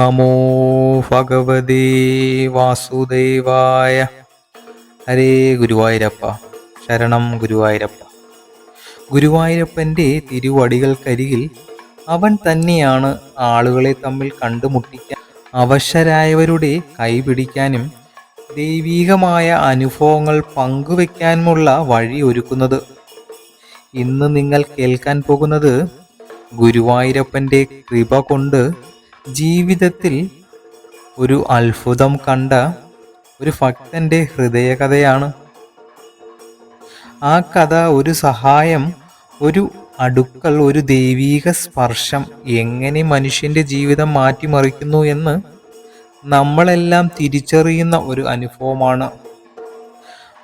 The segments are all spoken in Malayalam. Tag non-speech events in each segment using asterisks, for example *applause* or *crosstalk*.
നമോ ഭഗവതേ വാസുദേവായ ഹരേ ഗുരുവായൂരപ്പ. ശരണം ഗുരുവായൂരപ്പ. ഗുരുവായൂരപ്പന്റെ തിരുവടികൾക്കരികിൽ അവൻ തന്നെയാണ് ആളുകളെ തമ്മിൽ കണ്ടുമുട്ടിക്കാൻ അവശരായവരുടെ കൈപിടിക്കാനും ദൈവീകമായ അനുഭവങ്ങൾ പങ്കുവെക്കാനുമുള്ള വഴി ഒരുക്കുന്നത്. ഇന്ന് നിങ്ങൾ കേൾക്കാൻ പോകുന്നത് ഗുരുവായൂരപ്പന്റെ കൃപ കൊണ്ട് ജീവിതത്തിൽ ഒരു അത്ഭുതം കണ്ട ഒരു ഭക്തന്റെ ഹൃദയകഥയാണ്. ആ കഥ ഒരു സഹായം ഒരു അടുക്കൽ ഒരു ദൈവീക സ്പർശം എങ്ങനെ മനുഷ്യന്റെ ജീവിതം മാറ്റിമറിക്കുന്നു എന്ന് നമ്മളെല്ലാം തിരിച്ചറിയുന്ന ഒരു അനുഭവമാണ്.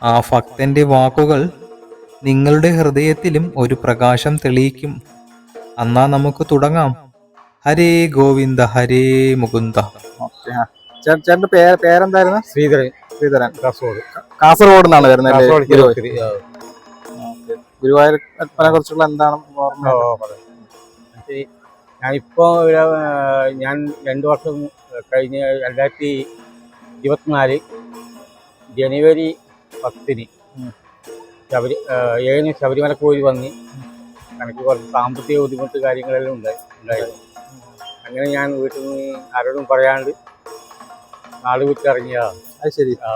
ആ ഭക്തന്റെ വാക്കുകൾ നിങ്ങളുടെ ഹൃദയത്തിലും ഒരു പ്രകാശം തെളിയിക്കും. എന്നാ നമുക്ക് തുടങ്ങാം. ഹരേ ഗോവിന്ദ ഹരേ മുകുന്ദ ഓക്കേ, ആ. പേര് പേരെന്തായിരുന്നു ശ്രീധരൻ ശ്രീധരൻ കാസർഗോഡ് കാസർഗോഡ് നിന്നാണ് വരുന്നത് അല്ലേ? കാസർഗോഡ് ഗുരുവായൂർ തിരുവത്തിരി. ആ. ഗുരുവായൂരപ്പനെ കുറിച്ചുള്ള എന്താണ് ഓർമ്മ ഓ, പറയാം. ഞാനിപ്പോ ആ, ഞാൻ രണ്ടു വർഷം കഴിഞ്ഞ് രണ്ടായിരത്തി ഇരുപത്തിനാല് ജനുവരി പത്തിന് ഉം. ശബരി ആ, ഏഴിന് ശബരിമല കോഴി വന്ന് എനിക്ക് കുറച്ച് സാമ്പത്തിക ബുദ്ധിമുട്ട് കാര്യങ്ങളെല്ലാം ഉണ്ടായി ഉണ്ടായിരുന്നു അങ്ങനെ ഞാൻ വീട്ടിൽ നിന്ന് ആരോടും പറയാണ്ട് നാട് വിട്ടിറങ്ങിയതാണ് അത് ശരി. ആ.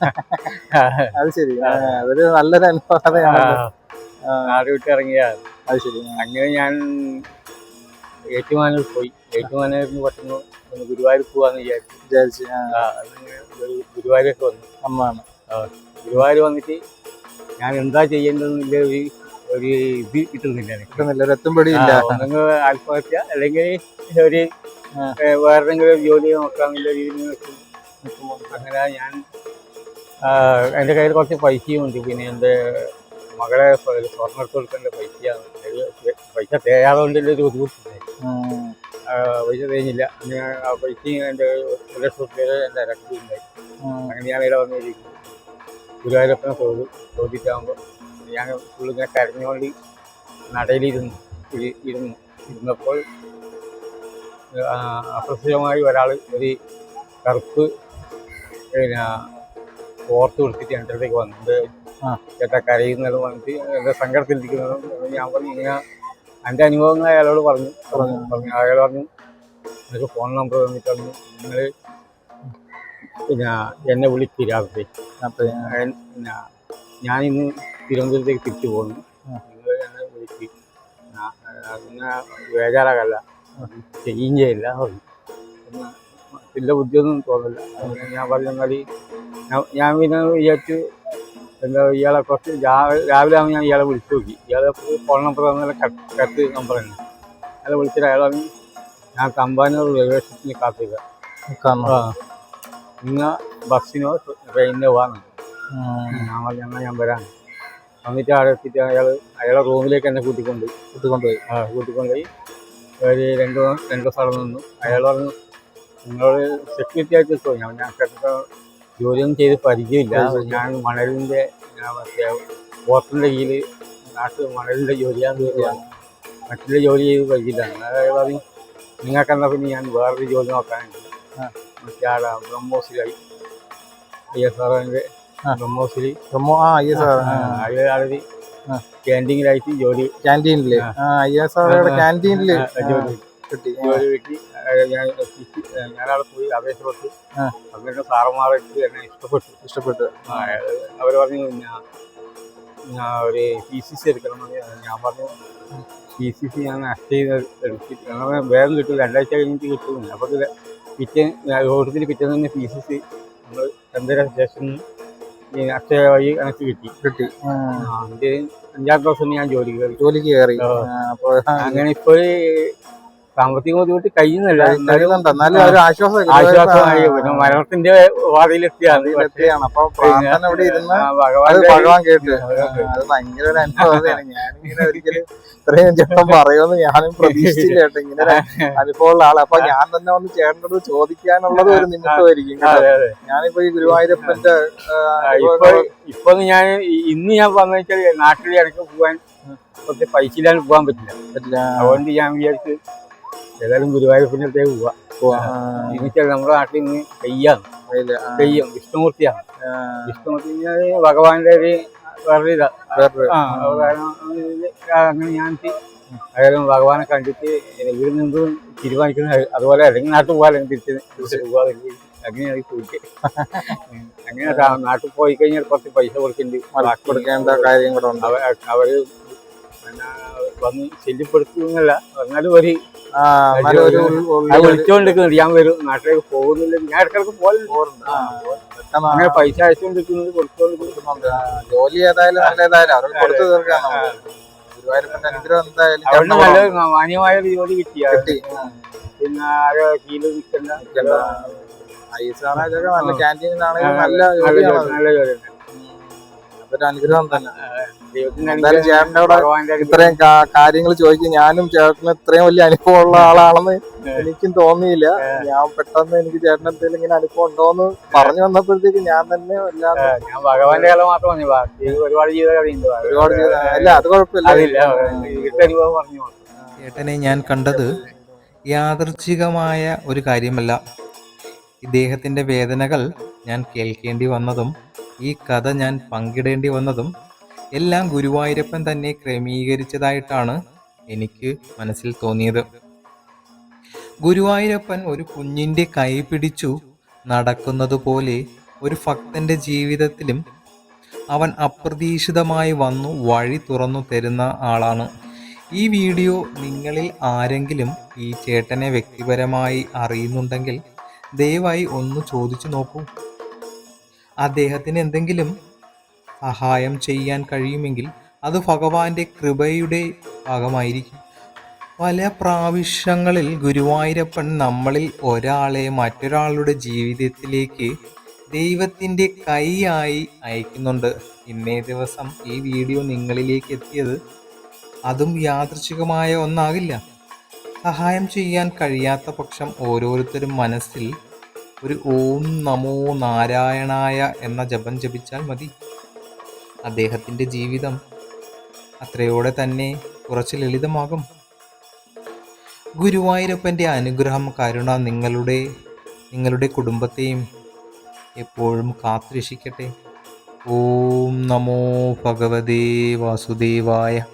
*laughs* അത് ശരി. അതൊരു നല്ലൊരു അനുഭവതയാണ് ആ, നാട് വിട്ടിറങ്ങിയതാണ് അത് ശരി. അങ്ങനെ ഞാൻ ഏറ്റുമാനൂർ പോയി. ഏറ്റുമാനൂരിൽ നിന്ന് പെട്ടെന്ന് ഒന്ന് ഗുരുവായൂർ പോവാന്ന് വിചാരിച്ചു. വിചാരിച്ചു ഗുരുവായൂരൊക്കെ വന്നു. അമ്മാണ്. ഗുരുവായൂർ വന്നിട്ട് ഞാൻ എന്താ ചെയ്യേണ്ടതെന്നില്ല ഒരു ഒരു ഇത് കിട്ടുന്നില്ല കിട്ടുന്നില്ല ഒരു എത്തുംപടി ഇല്ല ആത്മഹത്യ അല്ലെങ്കിൽ ഒരു വേറെന്തെങ്കിലും ജോലി നോക്കാമെന്നുള്ള രീതിയിൽ നിൽക്കുമ്പോൾ അങ്ങനെ ഞാൻ എന്റെ എന്റെ കയ്യിൽ കുറച്ച് പൈസയും ഉണ്ട്. പിന്നെ എന്റെ മകളെ സ്വർണ കൊടുക്കേണ്ട പൈസയാണ് പൈസ തേയാതെ ഒരു ബുദ്ധിമുട്ടുണ്ട്. ആ, പൈസ തേഞ്ഞില്ല ഞാൻ ആ പൈസയും എന്റെ ഒരു ലക്ഷം റുപ്യ എന്റെ ഇറക്കിയിട്ടുണ്ടായി. അങ്ങനെ ഞാൻ ഇവിടെ വന്നിരിക്കും ഗുരുവായൂരപ്പനെ തോതി തോതിട്ടാകുമ്പോൾ ഞാൻ ഫുള്ളിങ്ങനെ കരഞ്ഞുകൊണ്ട് നടയിലിരുന്നു ഇരി- ഇരുന്നു. ഇരുന്നപ്പോൾ ആ, ഒരാൾ ഒരു കറുപ്പ് പിന്നെ ഓർത്ത് കൊടുത്തിട്ട് എന്റെ അടുത്തേക്ക് വന്നത്. ചേട്ടാ കരയുന്നതും വന്നിട്ട് എന്റെ സങ്കടത്തിലിരിക്കുന്നതും ഞാൻ പറഞ്ഞു ഇങ്ങനെ എന്റെ അനുഭവങ്ങൾ അയാളോട് പറഞ്ഞു. പറഞ്ഞു പറഞ്ഞു. അയാൾ പറഞ്ഞു എനിക്ക് ഫോൺ നമ്പർ തന്നിട്ട് പറഞ്ഞു നിങ്ങൾ പിന്നെ എന്നെ വിളിച്ചിരാതെ അപ്പം പിന്നെ ഞാൻ ഇന്ന് തിരുവനന്തപുരത്തേക്ക് തിരിച്ചു പോകുന്നു. നിങ്ങൾ എന്നെ പിന്നെ ബേജാറാകല്ല ചെയ്യുകയും ചെയ്യില്ല പിന്നെ വലിയ ബുദ്ധിയൊന്നും തോന്നില്ല ഞാൻ പറഞ്ഞ മതി ഞാൻ- പിന്നെ വിചാരിച്ചു എന്താ ഇയാളെ കുറച്ച് രാവിലെ ആകുമ്പോൾ ഞാൻ ഇയാളെ വിളിച്ചു നോക്കി. ഇയാളെ ഫോൺ നമ്പർ തന്നെ കറക്റ്റ് നമ്പർ തന്നെ. അയാളെ വിളിച്ചിട്ട് അയാളാണ് ഞാൻ തമ്പാനൂർ റെയിൽവേ സ്റ്റേഷനിൽ കാത്തിരിക്കാം. കാണണം. ആ. നിങ്ങൾ ബസ്സിനോ ട്രെയിനിനോ വാങ്ങും. ഞാൻ പറഞ്ഞാൽ ഞാൻ വരാം. എന്നിട്ട് അവിടെ എത്തിയിട്ട് അയാൾ അയാളെ റൂമിലേക്ക് എന്നെ കൂട്ടിക്കൊണ്ട് കൂട്ടിക്കൊണ്ടുപോയി ആ കൂട്ടിക്കൊണ്ടുപോയി ഒരു രണ്ട് രണ്ടോ അവിടെ നിന്നു. അയാൾ പറഞ്ഞു നിങ്ങളോട് സെക്യൂരിറ്റി ആയിട്ട് നിൽക്കുമോ ഞാൻ ഞാൻ കേട്ടിട്ട് ജോലിയൊന്നും ചെയ്ത് പരിചയമില്ല. ഞാൻ മണലിന്റെ ഞാൻ മറ്റേ ഹോട്ടലിന്റെ കീഴിൽ നാട്ടിൽ മണലിന്റെ ജോലിയാണ്. ജോലിയാണ്. മറ്റുള്ള ജോലി ചെയ്ത് പരിചയമില്ല. അയാൾ പറഞ്ഞു നിങ്ങൾക്ക് എന്നാൽ പിന്നെ ഞാൻ വേറൊരു ജോലി നോക്കാനുണ്ട്. മറ്റേ ആടെ ബ്രഹ്മോസിലായി. ഐ എസ് ആറിന്റെ ആ. ബ്രഹ്മോസിൽ ബ്രഹ്മോ ആ ഐ എസ് ആർ ആ. ക്യാന്റീനിലായിട്ട് ജോലി. ക്യാന്റീനിൽ ആ. I S ആറുടെ. ക്യാന്റീനിൽ ആ, ജോലി. കിട്ടി. ജോലി കിട്ടി. ഞാൻ ഞാനവിടെ പോയി അപേക്ഷ കൊടുത്തു അങ്ങനെ സാറന്മാർക്ക് എന്നെ ഇഷ്ടപ്പെട്ടു. ഇഷ്ടപ്പെട്ടു. അവർ പറഞ്ഞു ഞാൻ ഒരു പി സി സി എടുക്കണം ഞാൻ പറഞ്ഞു പി സി സി ഞാൻ അക്ഷയ എടുത്തിട്ട് വേഗം കിട്ടും. രണ്ടാഴ്ച കഴിഞ്ഞിട്ട് കിട്ടും. അപ്പോൾ പിറ്റേ ഓട്ടത്തിൽ പിറ്റേന്ന് തന്നെ പി സി സി നമ്മൾ ചന്ദ്ര സ്റ്റേഷനിൽ അക്ഷയ വഴി എനിക്ക് കിട്ടി കിട്ടി ഉം. ആ, ഇത് അഞ്ചാം ദിവസം ഞാൻ ജോലിക്ക് കയറി ജോലിക്ക് കയറി ആ. ആ, അപ്പൊ അങ്ങനെ ഇപ്പോൾ സാമ്പത്തിക ബുദ്ധിമുട്ട് കഴിയുന്നില്ല. ആശ്വാസമായി പിന്നെ മരണത്തിന്റെ വാതിയിലെത്തിയാണ് ഭഗവാൻ കേട്ട്. ആ, അത് ഭയങ്കര ഒരു അനുഭവമാണ്. ഞാനിങ്ങനെ ഒരിക്കലും ഇത്രയും ചേട്ടൻ പറയുമെന്ന് ഞാനും പ്രതീക്ഷിച്ചില്ല ഇങ്ങനെ അനുഭവമുള്ള ആൾ. അപ്പൊ ഞാൻ തന്നെ ഒന്ന് ചേട്ടനോട് ചോദിക്കാനുള്ളത് ഒരു നിമിഷമായിരിക്കും. ഞാനിപ്പോ ഈ ഗുരുവായൂരപ്പന്റെ ഇപ്പൊ ഞാൻ ഇന്ന് ഞാൻ വന്നു വെച്ചാൽ പോവാൻ ഇടയ്ക്ക് പോകാൻ കുറച്ച് പൈസ ഇല്ലാണ്ട് പോകാൻ പറ്റില്ല. പറ്റില്ല. അതുകൊണ്ട് ഞാൻ വിചാരിച്ച് ഏതായാലും ഗുരുവായൂരപ്പിന്റെ അടുത്തേക്ക് പോവാ. എന്നുവെച്ചാൽ നമ്മുടെ നാട്ടിൽ ഇന്ന് ആ, തെയ്യം വിഷ്ണുമൂർത്തിയാണ്. വിഷ്ണുമൂർത്തി ഭഗവാന്റെ ഒരു വേറെ ഇതാ. അങ്ങനെ ഞാൻ അതായത് ഭഗവാനെ കണ്ടിട്ട് ഇവിടെ നിന്ന് തീരുമാനിക്കുന്നത് അതുപോലെ അല്ലെങ്കിൽ നാട്ടിൽ പോകാൻ തിരിച്ച് പോകാതെ അങ്ങനെയായി പോയിട്ട്. അങ്ങനെ നാട്ടിൽ പോയി കഴിഞ്ഞാൽ കുറച്ച് പൈസ കൊടുക്കേണ്ടി കൊടുക്കേണ്ട കാര്യം കൂടെ ഉണ്ട്. അവർ വന്ന് ശല്യപ്പെടുത്തുന്നില്ല. എന്നാലും ഒരു വിളിച്ചോണ്ടിരിക്കുന്നുണ്ട് ഞാൻ വരും. നാട്ടിലേക്ക് പോകുന്നില്ല. ഞാൻ ഇടക്കിടക്ക്. ആ, അങ്ങനെ പൈസ അയച്ചുകൊണ്ടിരിക്കുന്നത് കൊടുത്തോണ്ടിരിക്കുന്നു കൊടുക്കുന്നുണ്ട്. ജോലി ഏതായാലും നല്ല ഏതായാലും അവർക്ക് കൊടുത്തു തീർക്കാം. ഗുരുവായൂരപ്പന്റെ അനുഗ്രഹം എന്തായാലും അവിടെ നല്ല മാന്യമായ ഒരു ജോലി കിട്ടിയ കിട്ടി. പിന്നെ ആരോ കീഴിൽ നിൽക്കണ്ട ഐസാണ് ഇതൊക്കെ നല്ല ആ. ക്യാന്റീനിലാണെങ്കിലും നല്ല നല്ല ജോലിയാണ്. ജോലി നല്ല ജോലി അതൊരു അനുഗ്രഹം തന്നെ. എന്തായാലും. ഇത്രയും കാര്യങ്ങൾ ചോദിക്കും. ഞാനും ചേട്ടന് ഇത്രയും വലിയ അനുഭവമുള്ള ആളാണെന്ന് എനിക്കും തോന്നിയില്ല. ഞാൻ പെട്ടെന്ന് എനിക്ക് ചേട്ടൻ എന്തെങ്കിലും ഇങ്ങനെ അനുഭവം ഉണ്ടോന്ന് പറഞ്ഞു വന്നപ്പോഴത്തേക്ക് ഞാൻ തന്നെ വല്ലാതെ ഞാൻ ഭഗവാന്റെ കല മാത്രം പറഞ്ഞു. ബാക്കി ഒരുപാട് ജീവിത ഒരുപാട് അല്ല അത് കുഴപ്പമില്ല. ചേട്ടനെ ഞാൻ കണ്ടത് യാദൃച്ഛികമായ ഒരു കാര്യമല്ല. ഇദ്ദേഹത്തിന്റെ വേദനകൾ ഞാൻ കേൾക്കേണ്ടി വന്നതും ഈ കഥ ഞാൻ പങ്കിടേണ്ടി വന്നതും എല്ലാം ഗുരുവായൂരപ്പൻ തന്നെ ക്രമീകരിച്ചതായിട്ടാണ് എനിക്ക് മനസ്സിൽ തോന്നിയത്. ഗുരുവായൂരപ്പൻ ഒരു കുഞ്ഞിന്റെ കൈ പിടിച്ചു നടക്കുന്നത് പോലെ ഒരു ഭക്തന്റെ ജീവിതത്തിലും അവൻ അപ്രതീക്ഷിതമായി വന്നു വഴി തുറന്നു തരുന്ന ആളാണ്. ഈ വീഡിയോ നിങ്ങളിൽ ആരെങ്കിലും ഈ ചേട്ടനെ വ്യക്തിപരമായി അറിയുന്നുണ്ടെങ്കിൽ ദയവായി ഒന്ന് ചോദിച്ചു നോക്കൂ. അദ്ദേഹത്തിന് എന്തെങ്കിലും സഹായം ചെയ്യാൻ കഴിയുമെങ്കിൽ അത് ഭഗവാന്റെ കൃപയുടെ ഭാഗമായിരിക്കും. പല പ്രാവശ്യങ്ങളിൽ ഗുരുവായൂരപ്പൻ നമ്മളിൽ ഒരാളെ മറ്റൊരാളുടെ ജീവിതത്തിലേക്ക് ദൈവത്തിന്റെ കൈയായി അയക്കുന്നുണ്ട്. ഇന്നേ ദിവസം ഈ വീഡിയോ നിങ്ങളിലേക്ക് എത്തിയത് അതും യാദൃച്ഛികമായ ഒന്നാകില്ല. സഹായം ചെയ്യാൻ കഴിയാത്ത പക്ഷം ഓരോരുത്തരും മനസ്സിൽ ഒരു ഓം നമോ നാരായണായ എന്ന ജപം ജപിച്ചാൽ മതി. അദ്ദേഹത്തിന്റെ ജീവിതം അത്രയോടെ തന്നെ കുറച്ച് ലളിതമാകും. ഗുരുവായൂരപ്പന്റെ അനുഗ്രഹം കരുണ നിങ്ങളുടെ നിങ്ങളുടെ കുടുംബത്തെയും എപ്പോഴും കാത്തുരക്ഷിക്കട്ടെ. ഓം നമോ ഭഗവതേ വാസുദേവായ